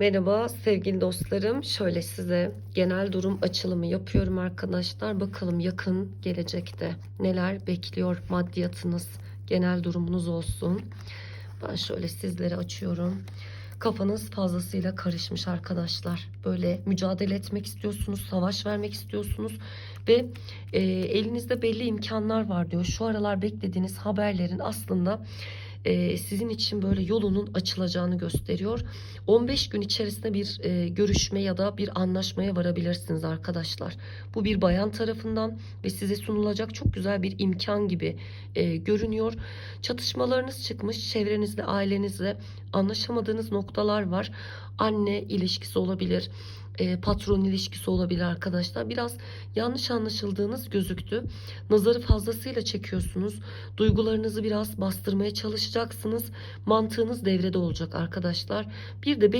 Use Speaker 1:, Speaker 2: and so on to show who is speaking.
Speaker 1: Merhaba sevgili dostlarım. Şöyle size genel durum açılımı yapıyorum arkadaşlar. Bakalım yakın gelecekte neler bekliyor maddiyatınız, genel durumunuz olsun. Ben şöyle sizlere açıyorum. Kafanız fazlasıyla karışmış arkadaşlar. Böyle mücadele etmek istiyorsunuz, savaş vermek istiyorsunuz ve e, elinizde belli imkanlar var diyor. Şu aralar beklediğiniz haberlerin aslında e, sizin için böyle yolunun açılacağını gösteriyor. 15 gün içerisinde bir e, görüşme ya da bir anlaşmaya varabilirsiniz arkadaşlar. Bu bir bayan tarafından ve size sunulacak çok güzel bir imkan gibi e, görünüyor. Çatışmalarınız çıkmış, çevrenizde, ailenizle anlaşamadığınız noktalar var. Anne ilişkisi olabilir, e, patron ilişkisi olabilir arkadaşlar. Biraz yanlış anlaşıldığınız gözüktü. Nazarı fazlasıyla çekiyorsunuz. Duygularınızı biraz bastırmaya çalışacaksınız. Mantığınız devrede olacak arkadaşlar. Bir de